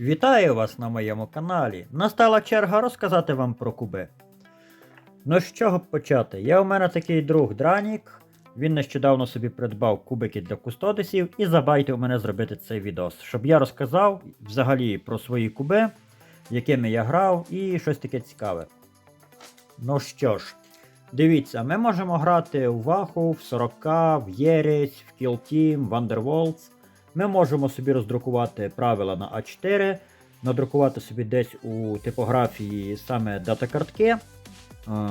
Вітаю вас на моєму каналі. Настала черга розказати вам про куби. Ну з чого б почати? Є у мене такий друг Дранік. Він нещодавно собі придбав кубики для кустодисів і забайтив мене зробити цей відос, щоб я розказав взагалі про свої куби, якими я грав, і щось таке цікаве. Ну що ж, дивіться, ми можемо грати у Ваху, в 40, в Єресь, в Team, в Underworlds. Ми можемо собі роздрукувати правила на А4, надрукувати собі десь у типографії саме дата-картки. Е,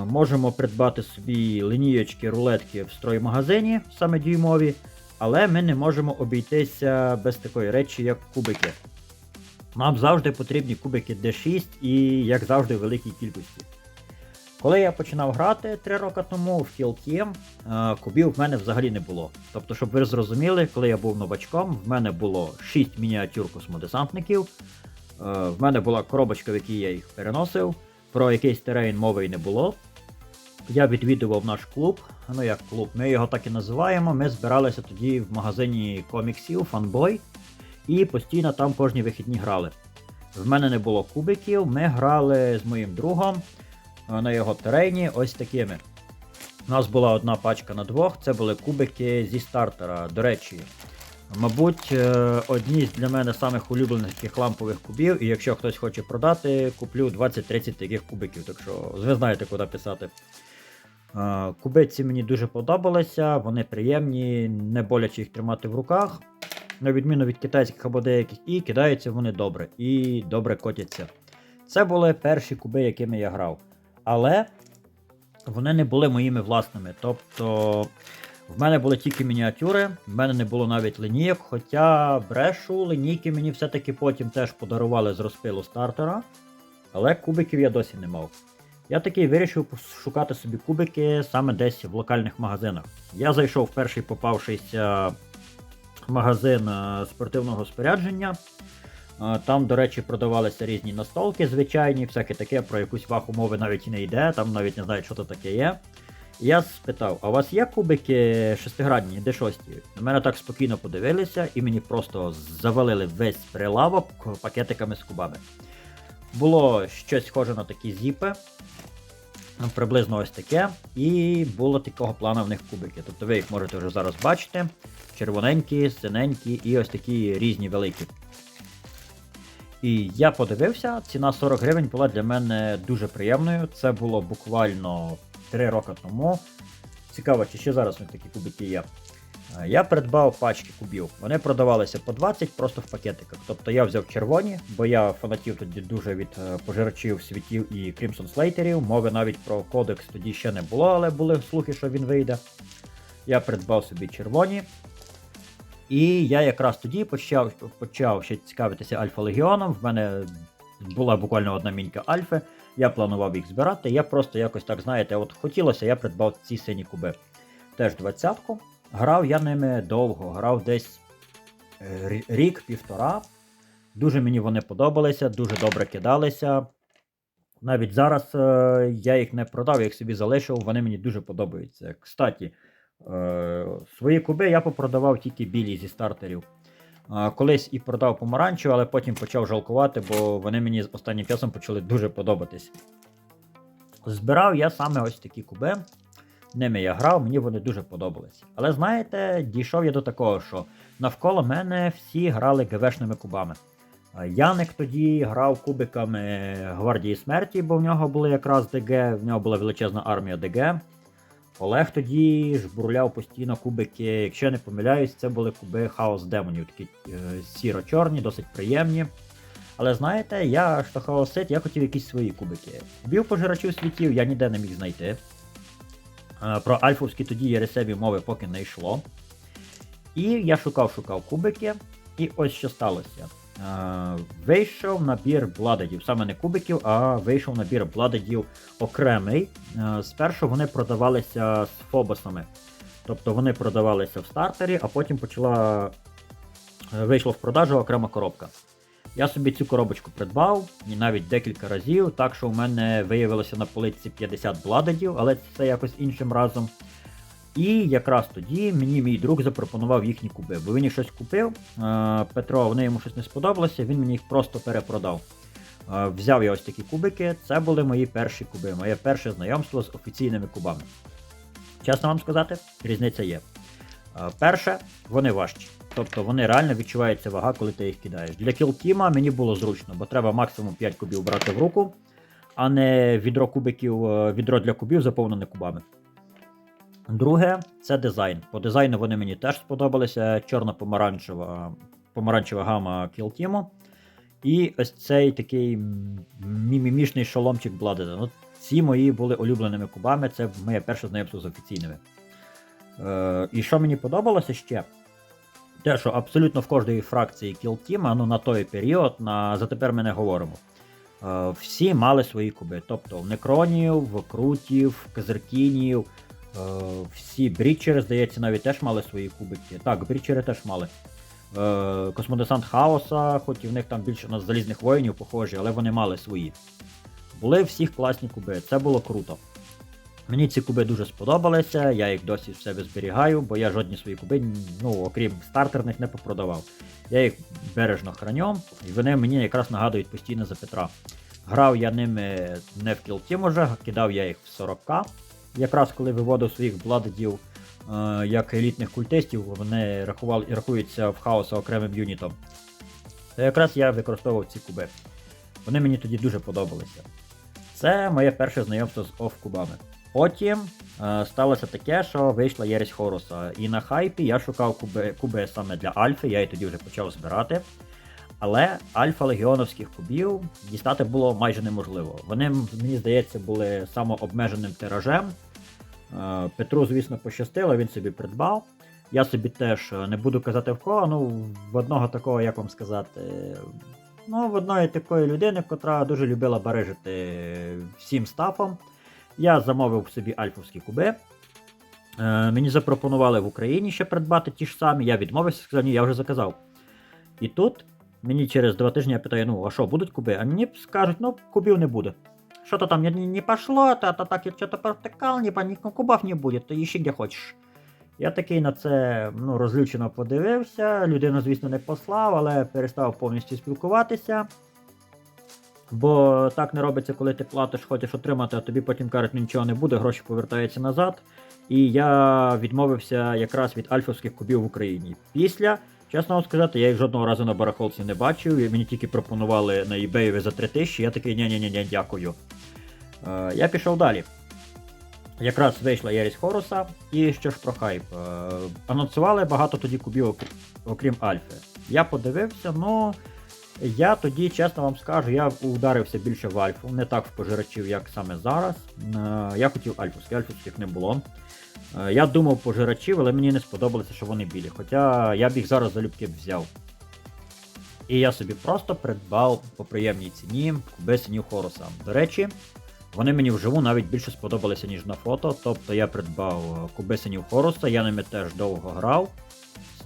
Можемо придбати собі лінієчки, рулетки в строймагазині, саме дюймові, але ми не можемо обійтися без такої речі, як кубики. Нам завжди потрібні кубики D6 і, як завжди, великій кількості. Коли я починав грати 3 роки тому в Kill е, кубів в мене взагалі не було. Тобто, щоб ви зрозуміли, коли я був новачком, в мене було 6 мініатюр космодесантників. е, В мене була коробочка, в якій я їх переносив. Про якийсь терейн мови й не було. Я відвідував наш клуб. Ну як клуб, ми його так і називаємо. Ми збиралися тоді в магазині коміксів Fanboy і постійно там кожні вихідні грали. В мене не було кубиків, ми грали з моїм другом на його терені ось такими. У нас була одна пачка на двох, це були кубики зі стартера. До речі, мабуть, е, одні з для мене самих улюблених таких лампових кубів, і якщо хтось хоче продати, куплю 20-30 таких кубиків, так що ви знаєте, куди писати. Е, Кубиці мені дуже подобалися, вони приємні, не боляче їх тримати в руках. На відміну від китайських або деяких, і кидаються вони добре, і добре котяться. Це були перші куби, якими я грав. Але вони не були моїми власними. Тобто в мене були тільки мініатюри, в мене не було навіть лінійок, хоча брешу лінійки мені все-таки потім теж подарували з розпилу стартера. Але кубиків я досі не мав. Я такий вирішив шукати собі кубики саме десь в локальних магазинах. Я зайшов в перший попавшийся магазин е, спортивного спорядження. Там, до речі, продавалися різні настолки звичайні, всяке таке, про якусь ваху мови навіть і не йде, там навіть не знають, що це таке є. Я спитав: а у вас є кубики шестигранні, D6? На мене так спокійно подивилися, і мені просто завалили весь прилавок пакетиками з кубами. Було щось схоже на такі зіпи, ну, приблизно ось таке, і було такого плану в них кубики. Тобто ви їх можете вже зараз бачити. Червоненькі, синенькі і ось такі різні великі. І я подивився, ціна 40 гривень була для мене дуже приємною. Це було буквально 3 роки тому. Цікаво, чи ще зараз у них такі кубики є. Е, Я придбав пачки кубів. Вони продавалися по 20 просто в пакетиках. Тобто я взяв червоні, бо я фанатів тоді дуже від е, пожирачів світів і Crimson Слейтерів. Мови навіть про кодекс тоді ще не було, але були слухи, що він вийде. Я придбав собі червоні. І я якраз тоді почав, почав ще цікавитися Альфа Легіоном. В мене була буквально одна мінька Альфи. Я планував їх збирати. Я просто якось так, знаєте, от хотілося, я придбав ці сині куби. Теж двадцятку. Грав я ними довго, грав десь е, рік-півтора. Дуже мені вони подобалися, дуже добре кидалися. Навіть зараз е, я їх не продав, я їх собі залишив, вони мені дуже подобаються. Кстаті, свої куби я попродавав тільки білі зі стартерів. Е, колись і продав помаранчу, але потім почав жалкувати, бо вони мені з останнім часом почали дуже подобатись. Збирав я саме ось такі куби. Ними я грав, мені вони дуже подобались. Але знаєте, дійшов я до такого, що навколо мене всі грали ГВшними кубами. Е, Яник тоді грав кубиками Гвардії смерті, бо в нього були якраз ДГ, в нього була величезна армія ДГ. Олег тоді жбурляв постійно кубики, якщо я не помиляюсь, це були куби хаос демонів, такі е, сіро-чорні, досить приємні. Але знаєте, я ж то хаосит, я хотів якісь свої кубики. Кубів пожирачів світів я ніде не міг знайти. Е, Про альфовські тоді єресеві мови поки не йшло. І я шукав-шукав кубики, і ось що сталося. Е, Вийшов набір бладедів, саме не кубиків, а вийшов набір бладедів окремий. Е, Спершу вони продавалися з фобосами. Тобто вони продавалися в стартері, а потім почала е, вийшла в продажу окрема коробка. Я собі цю коробочку придбав і навіть декілька разів, так що у мене виявилося на полиці 50 бладедів, але це якось іншим разом. І якраз тоді мені мій друг запропонував їхні куби, бо він їх щось купив. е, Петро, вони йому щось не сподобалося, він мені їх просто перепродав. Е, Взяв я ось такі кубики, це були мої перші куби, моє перше знайомство з офіційними кубами. Чесно вам сказати, різниця є. Е, Перше, вони важчі. Тобто вони реально відчувається вага, коли ти їх кидаєш. Для кілтіма мені було зручно, бо треба максимум 5 кубів брати в руку, а не відро кубиків, е, відро для кубів заповнене кубами. Друге, це дизайн. По дизайну вони мені теж сподобалися. Чорно-помаранчева помаранчева гама кілтіму. І ось цей такий мімімішний шоломчик Бладеда. Ну, ці мої були улюбленими кубами, це моє перше знайомство з офіційними. Е, і що мені подобалося ще? Те, що абсолютно в кожної фракції кілтіма, ну на той період, на затепер ми не говоримо. Е, всі мали свої куби. Тобто в Некронів, в Крутів, Казеркінів, е, всі брічери, здається, навіть теж мали свої кубики. Так, брічери теж мали. Е, Космодесант Хаоса, хоч і в них там більше на залізних воїнів похожі, але вони мали свої. Були всіх класні куби, це було круто. Мені ці куби дуже сподобалися, я їх досі в себе зберігаю, бо я жодні свої куби, ну окрім стартерних, не попродавав. Я їх бережно храню, і вони мені якраз нагадують постійно за Петра. Грав я ними не в кілті уже, кидав я їх в 40 Якраз коли виводив своїх бладедів е, як елітних культистів, вони рахували, рахуються в хаоса окремим юнітом. То якраз я використовував ці куби. Вони мені тоді дуже подобалися. Це моє перше знайомство з оф-кубами. Потім е, сталося таке, що вийшла Єресь Хоруса. І на хайпі я шукав куби, куби саме для Альфи, я її тоді вже почав збирати. Але альфа легіоновських кубів дістати було майже неможливо. Вони, мені здається, були самообмеженим тиражем. Е, Петру, звісно, пощастило, він собі придбав. Я собі теж е, не буду казати в кого, ну, в одного такого, як вам сказати, ну, в одної такої людини, котра дуже любила барижити всім стафом. Я замовив собі альфовські куби. Е, мені запропонували в Україні ще придбати ті ж самі. Я відмовився, сказав, ні, я вже заказав. І тут мені через два тижні я питаю, ну, а що, будуть куби? А мені скажуть, ну, кубів не буде. Что-то там не, не, пошло, та, та так я что-то протыкал, не, по- ни кубов не будет, то ищи де хочеш. Я такий на це ну, розлючено подивився. Людину, звісно, не послав, але перестав повністю спілкуватися. Бо так не робиться, коли ти платиш, хочеш отримати, а тобі потім кажуть, «Ну, нічого не буде, гроші повертаються назад. І я відмовився якраз від альфовських кубів в Україні. Після, чесно вам сказати, я їх жодного разу на барахолці не бачив, мені тільки пропонували на eBay за 3000, я такий ні-ні-ні, дякую. Е, я пішов далі. Якраз вийшла Єрість Хоруса, і що ж про хайп. Е, анонсували багато тоді кубів, окрім Альфи. Я подивився, ну. Я тоді, чесно вам скажу, я ударився більше в Альфу, не так в пожирачів, як саме зараз. Е, Я хотів альфовських, альфовських не було. Я думав пожирачів, але мені не сподобалося, що вони білі. Хоча я б їх зараз залюбки взяв. І я собі просто придбав по приємній ціні куби синів Хоруса. До речі, вони мені вживу навіть більше сподобалися, ніж на фото. Тобто я придбав е, куби Хоруса, я ними теж довго грав.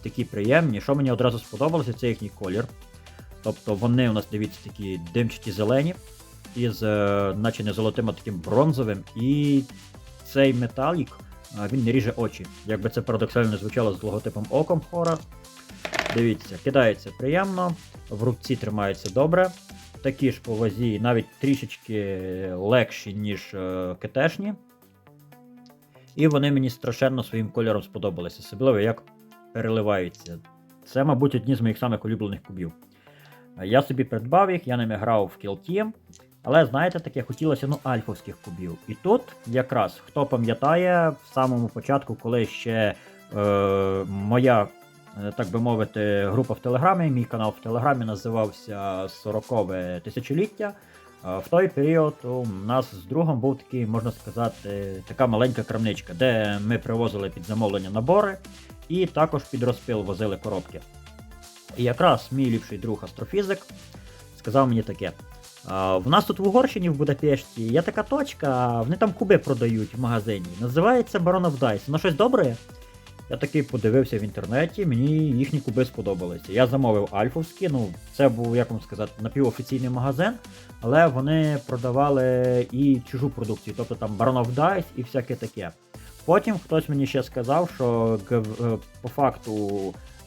Такі приємні. Що мені одразу сподобалося, це їхній колір. Тобто вони у нас, дивіться, такі димчаті зелені, із, е, наче не золотим, а таким бронзовим. І цей металік е, він не ріже очі. Якби це парадоксально звучало з логотипом оком хора. Дивіться, кидається приємно, в руці тримається добре. Такі ж по вазі, навіть трішечки легші, ніж е, КТшні. І вони мені страшенно своїм кольором сподобалися, особливо як переливаються. Це, мабуть, одні з моїх самих улюблених кубів. Я собі придбав їх, я ними грав в кілті. Але знаєте, таке хотілося ну, альфовських кубів. І тут якраз хто пам'ятає, в самому початку, коли ще е, моя, так би мовити, група в Телеграмі, мій канал в Телеграмі називався 40-ве тисячоліття. е, В той період у нас з другом був такий, можна сказати, така маленька крамничка, де ми привозили під замовлення набори і також під розпил возили коробки. І якраз мій ліпший друг астрофізик сказав мені таке. В нас тут в Угорщині, в Будапешті, є така точка, вони там куби продають в магазині. Називається of Dice. Воно щось добре? Я такий подивився в інтернеті, мені їхні куби сподобалися. Я замовив альфовські, ну це був, як вам сказати, напівофіційний магазин, але вони продавали і чужу продукцію, тобто там Baron of Dice і всяке таке. Потім хтось мені ще сказав, що е, по факту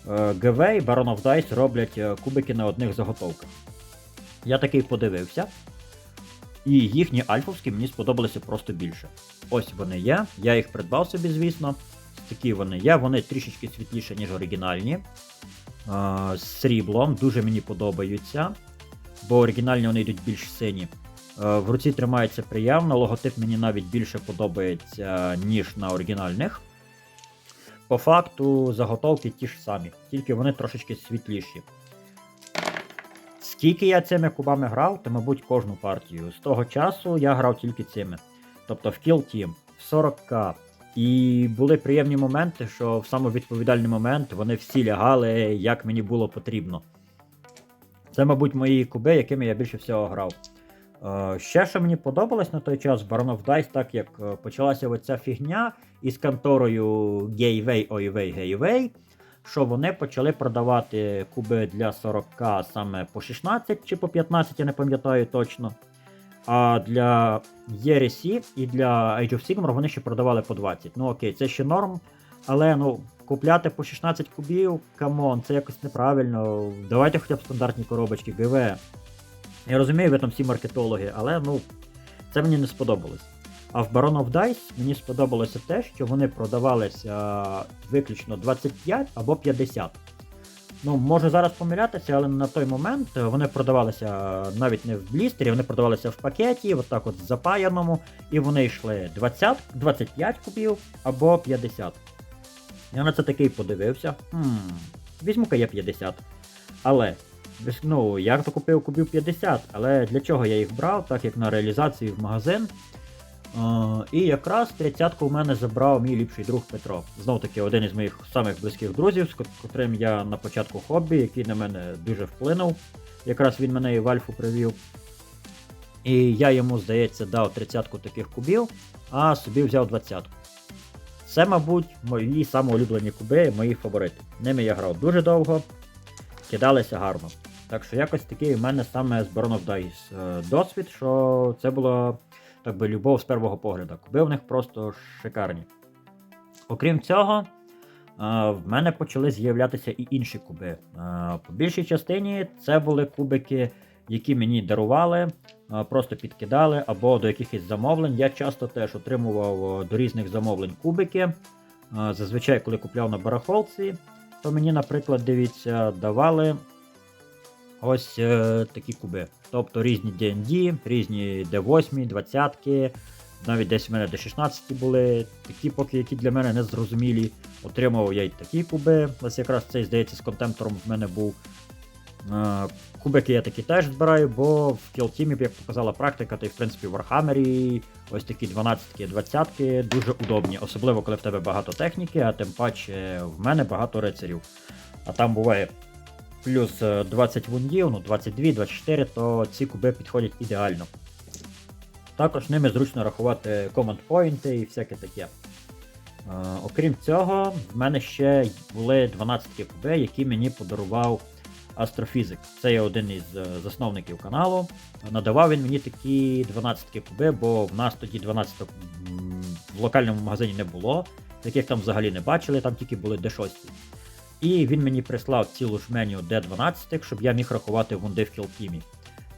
е, ГВ і Baron of Dice роблять е, кубики на одних заготовках. Я такий подивився. І їхні альфовські мені сподобалися просто більше. Ось вони є. Я їх придбав собі, звісно. Такі вони є. Вони трішечки світліші, ніж оригінальні. З сріблом, дуже мені подобаються. Бо оригінальні вони йдуть більш сині. В руці тримається приємно, логотип мені навіть більше подобається, ніж на оригінальних. По факту заготовки ті ж самі, тільки вони трошечки світліші. Скільки я цими кубами грав, то, мабуть, кожну партію. З того часу я грав тільки цими. Тобто в Kill Team, в 40к. І були приємні моменти, що в самовідповідальний момент вони всі лягали, як мені було потрібно. Це, мабуть, мої куби, якими я більше всього грав. Е, ще що мені подобалось на той час Baron of Dice, так як е, почалася оця фігня із конторою Gayvay, Oyway, Gayvay, що вони почали продавати куби для 40к саме по 16 чи по 15, я не пам'ятаю точно. А для Єресі і для Age of Sigmar вони ще продавали по 20. Ну окей, це ще норм. Але ну, купляти по 16 кубів, камон, це якось неправильно. Давайте хоча б стандартні коробочки ГВ. Я розумію, ви там всі маркетологи, але ну, це мені не сподобалось. А в Baron of Dice мені сподобалося те, що вони продавалися виключно 25 або 50. Ну, можу зараз помилятися, але на той момент вони продавалися навіть не в блістері, вони продавалися в пакеті, от так от запаяному, і вони йшли 20, 25 кубів або 50. Я на це такий подивився. Хм, візьму-ка я 50. Але ну, я купив кубів 50, але для чого я їх брав, так як на реалізацію в магазин. І якраз 30-ку у мене забрав мій ліпший друг Петро. Знов таки один із моїх самих близьких друзів, з котрим я на початку хобі, який на мене дуже вплинув. Якраз він мене і в Альфу привів. І я йому, здається, дав 30-ку таких кубів, а собі взяв 20-ку. Це, мабуть, мої самоулюблені куби, мої фаворити. Ними я грав дуже довго, кидалися гарно. Так що якось такий у мене саме з Baron of Dice досвід, що це було так би любов з першого погляду. Куби в них просто шикарні. Окрім цього, е, в мене почали з'являтися і інші куби. Е, По більшій частині це були кубики, які мені дарували, е, просто підкидали або до якихось замовлень. Я часто теж отримував до різних замовлень кубики. Зазвичай, коли купляв на барахолці, то мені, наприклад, дивіться, давали ось е, такі куби. Тобто різні D&D, різні D8, 20, навіть десь в мене D16 були, такі поки, які для мене не зрозумілі. Отримував я й такі куби. Ось якраз цей, здається, з контемптором в мене був. Е, Кубики я такі теж збираю, бо в Team, як показала практика, то й в принципі в Warhammer ось такі 12 20 дуже удобні, особливо коли в тебе багато техніки, а тим паче в мене багато рицарів. А там буває плюс е, 20 вундів, ну 22, 24, то ці куби підходять ідеально. Також ними зручно рахувати command points і всяке таке. Е, окрім цього, в мене ще були 12 куби, які мені подарував Астрофізик. Це є один із е, засновників каналу. Надавав він мені такі 12 куби, бо в нас тоді 12 в локальному магазині не було. Таких там взагалі не бачили, там тільки були D6. І він мені прислав цілу жменю D12, щоб я міг рахувати вунди в кілтімі.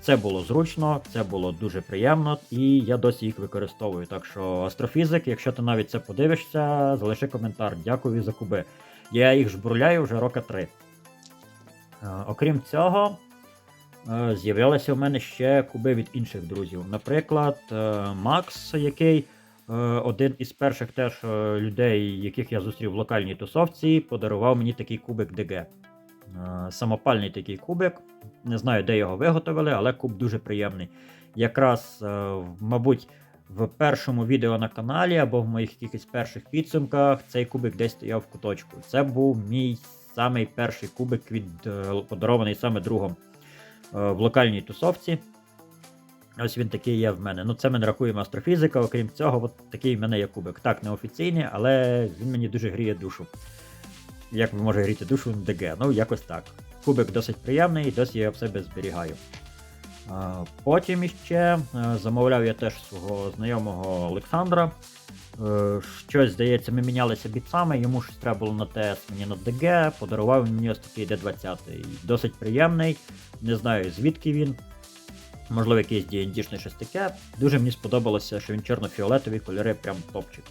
Це було зручно, це було дуже приємно, і я досі їх використовую. Так що астрофізик, якщо ти навіть це подивишся, залиши коментар. Дякую за куби. Я їх жбурляю вже роки три. Е, Окрім цього, е, з'явилися у мене ще куби від інших друзів. Наприклад, е, Макс, який один із перших теж е, людей, яких я зустрів в локальній тусовці, подарував мені такий кубик ДГ. Е, Самопальний такий кубик. Не знаю, де його виготовили, але куб дуже приємний. Якраз, е, мабуть, в першому відео на каналі або в моїх якихось перших підсумках цей кубик десь стояв в куточку. Це був мій самий перший кубик від е, подарований саме другом е, в локальній тусовці. Ось він такий є в мене. Ну, це ми не рахуємо астрофізика, окрім цього, от такий в мене є кубик. Так, неофіційний, але він мені дуже гріє душу. Як може гріти душу ДГ? Ну, якось так. Кубик досить приємний, досі я в себе зберігаю. Потім іще е, замовляв я теж свого знайомого Олександра. Е, щось, здається, ми мінялися бітсами, йому щось треба було на ТС, мені на ДГ, подарував мені ось такий D20. Досить приємний. Не знаю звідки він. Можливо, якийсь D&D-шний щось таке. Дуже мені сподобалося, що він чорно-фіолетовий кольори, прям топчик.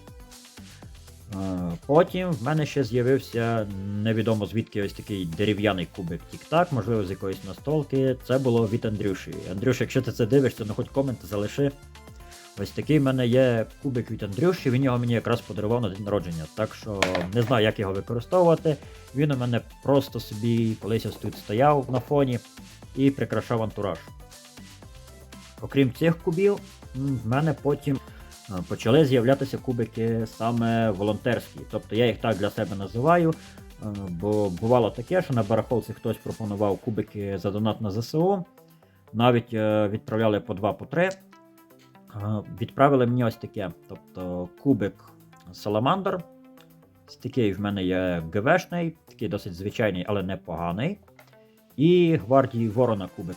Е, Потім в мене ще з'явився невідомо звідки ось такий дерев'яний кубик Тік-Так, можливо, з якоїсь настолки. Це було від Андрюші. Андрюш, якщо ти це дивишся, ну хоч комент залиши. Ось такий в мене є кубик від Андрюші, він його мені якраз подарував на день народження. Так що не знаю, як його використовувати. Він у мене просто собі колись ось тут стояв на фоні і прикрашав антураж. Окрім цих кубів, в мене потім е, почали з'являтися кубики саме волонтерські. Тобто я їх так для себе називаю. е, Бо бувало таке, що на барахолці хтось пропонував кубики за донат на ЗСУ. Навіть е, відправляли по 2 по 3. Е, Відправили мені ось таке. Тобто кубик Саламандр. Такий в мене є ГВшний, такий досить звичайний, але непоганий. І гвардії Ворона кубик.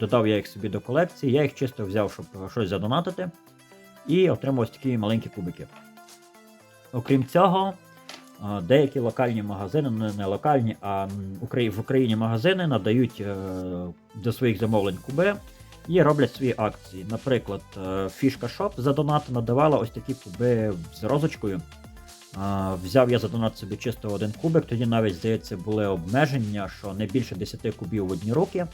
Додав я їх собі до колекції, я їх чисто взяв, щоб щось задонатити. І отримав ось такі маленькі кубики. Окрім цього, деякі локальні магазини, ну не локальні, а в Україні магазини надають е, до своїх замовлень куби і роблять свої акції. Наприклад, е, Фішка Шоп за донат надавала ось такі куби з розочкою. Взяв я за донат собі чисто один кубик, тоді навіть, здається, були обмеження, що не більше 10 кубів в одні руки.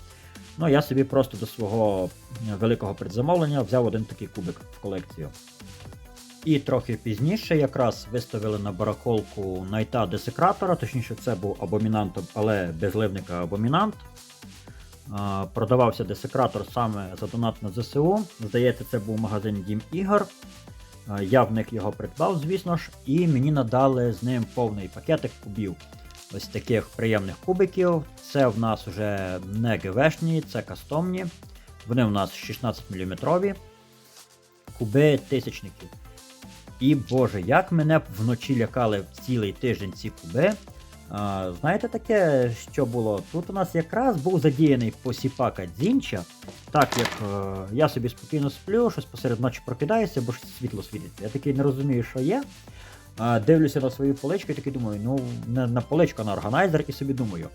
Ну, я собі просто до свого е, великого предзамовлення взяв один такий кубик в колекцію. І трохи пізніше якраз виставили на барахолку найта десекратора, точніше, це був абомінант, але безливника абомінант. Продавався десекратор саме за донат на ЗСУ. Здається, це був магазин Дім Ігор. Я в них його придбав, звісно ж, і мені надали з ним повний пакетик кубів. Ось таких приємних кубиків. Це в нас вже не ГВшні, це кастомні. Вони в нас 16 мм. Куби тисячники. І боже, як мене вночі лякали цілий тиждень ці куби. А, знаєте таке, що було? Тут у нас якраз був задіяний посіпака Дзінча. Так як е, я собі спокійно сплю, щось посеред ночі прокидаюся, бо ж світло світиться. Я такий не розумію, що є. Дивлюся на свою поличку і такий думаю, ну, не на поличку, а на органайзер, і собі думаю.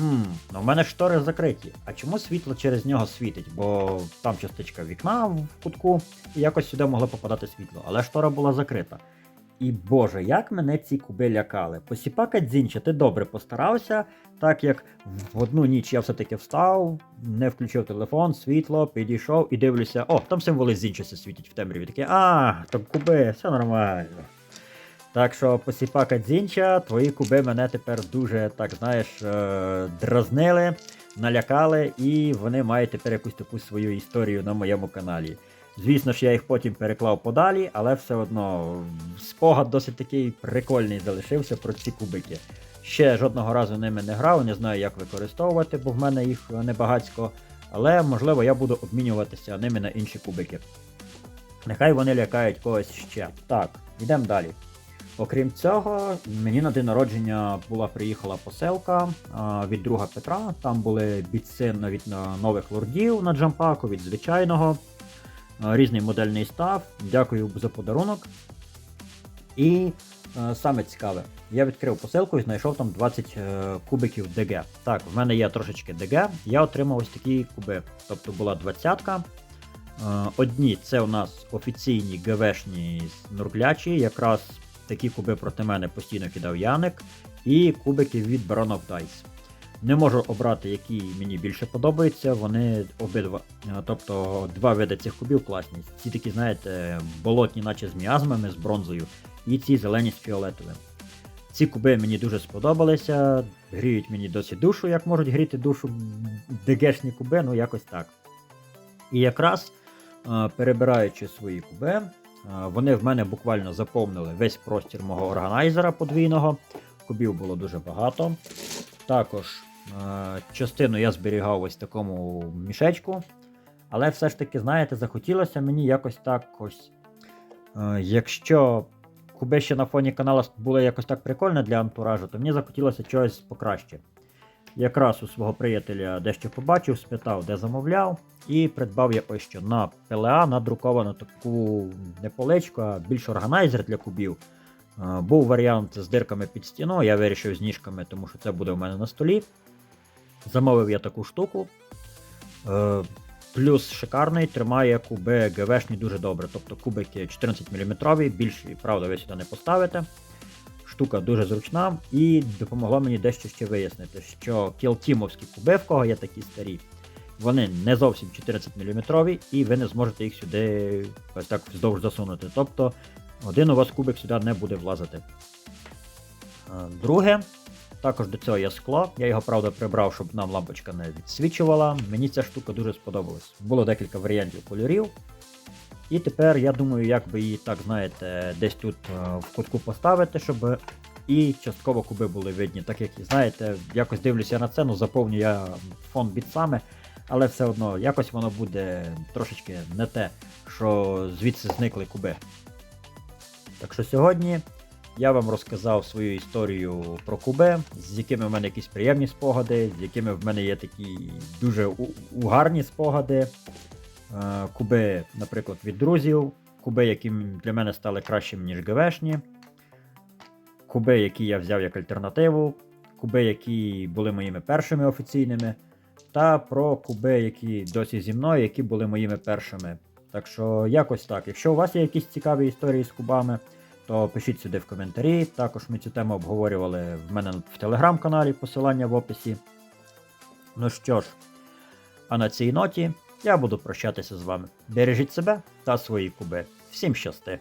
Хм, ну в мене штори закриті. А чому світло через нього світить? Бо там частичка вікна в кутку, і якось сюди могло попадати світло, але штора була закрита. І боже, як мене ці куби лякали. Посіпака Дзінча, ти добре постарався, так як в одну ніч я все-таки встав, не включив телефон, світло, підійшов і дивлюся, о, там символи Дзінча світять в темряві. Таке, а, то куби, все нормально. Так що посіпака Дзінча, твої куби мене тепер дуже, так знаєш, е, дразнили, налякали, і вони мають тепер якусь таку свою історію на моєму каналі. Звісно ж, я їх потім переклав подалі, але все одно спогад досить такий прикольний залишився про ці кубики. Ще жодного разу ними не грав, не знаю, як використовувати, бо в мене їх небагацько. Але можливо я буду обмінюватися ними на інші кубики. Нехай вони лякають когось ще. Так, йдемо далі. Окрім цього, мені на день народження була приїхала поселка а, від друга Петра. Там були бітси від а, нових лордів на джампаку, від звичайного, різний модельний став. Дякую за подарунок. І а, саме цікаве, я відкрив посилку і знайшов там 20 е, кубиків ДГ. Так, в мене є трошечки ДГ. Я отримав ось такі куби. Тобто була двадцятка. Е, Одні це у нас офіційні ГВшні нурглячі, якраз такі куби проти мене постійно кидав Яник, і кубики від Baron of Dice. Не можу обрати, які мені більше подобаються. Вони обидва. е, Тобто два види цих кубів класні. Ці такі, знаєте, болотні, наче з міазмами, з бронзою, і ці зелені з фіолетовим. Ці куби мені дуже сподобалися, гріють мені досі душу, як можуть гріти душу ДГшні куби, ну якось так. І якраз е, перебираючи свої куби, вони в мене буквально заповнили весь простір мого органайзера подвійного. Кубів було дуже багато. Також е, частину я зберігав ось в такому мішечку. Але все ж таки, знаєте, захотілося мені якось так ось. Е, якщо куби на фоні каналу були якось так прикольно для антуражу, то мені захотілося чогось покраще. Якраз у свого приятеля дещо побачив, спитав, де замовляв, і придбав я ось що на ПЛА надруковану таку не поличку, а більш органайзер для кубів. Був варіант з дирками під стіну, я вирішив з ніжками, тому що це буде у мене на столі. Замовив я таку штуку. Е, Плюс шикарний, тримає куби ГВшні дуже добре. Тобто кубики 14 мм, більші, правда, ви сюди не поставите. Штука дуже зручна і допомогла мені дещо ще вияснити, що кілтімовські куби, в кого є такі старі, вони не зовсім 14 мм, і ви не зможете їх сюди ось так вздовж засунути. Тобто один у вас кубик сюди не буде влазити. Друге, також до цього є скло. Я його, правда, прибрав, щоб нам лампочка не відсвічувала. Мені ця штука дуже сподобалась. Було декілька варіантів кольорів. І тепер я думаю, як би її так, знаєте, десь тут е, в кутку поставити, щоб і частково куби були видні. Так як, знаєте, якось дивлюся на це, ну заповню я фон бітсами, але все одно якось воно буде трошечки не те, що звідси зникли куби. Так що сьогодні я вам розказав свою історію про куби, з якими в мене якісь приємні спогади, з якими в мене є такі дуже угарні спогади. Е, Куби, наприклад, від друзів, куби, які для мене стали кращими, ніж ГВшні, куби, які я взяв як альтернативу, куби, які були моїми першими офіційними, та про куби, які досі зі мною, які були моїми першими. Так що якось так. Якщо у вас є якісь цікаві історії з кубами, то пишіть сюди в коментарі. Також ми цю тему обговорювали в мене в телеграм-каналі, посилання в описі. Ну що ж, а на цій ноті я буду прощатися з вами. Бережіть себе та свої куби. Всім щасти!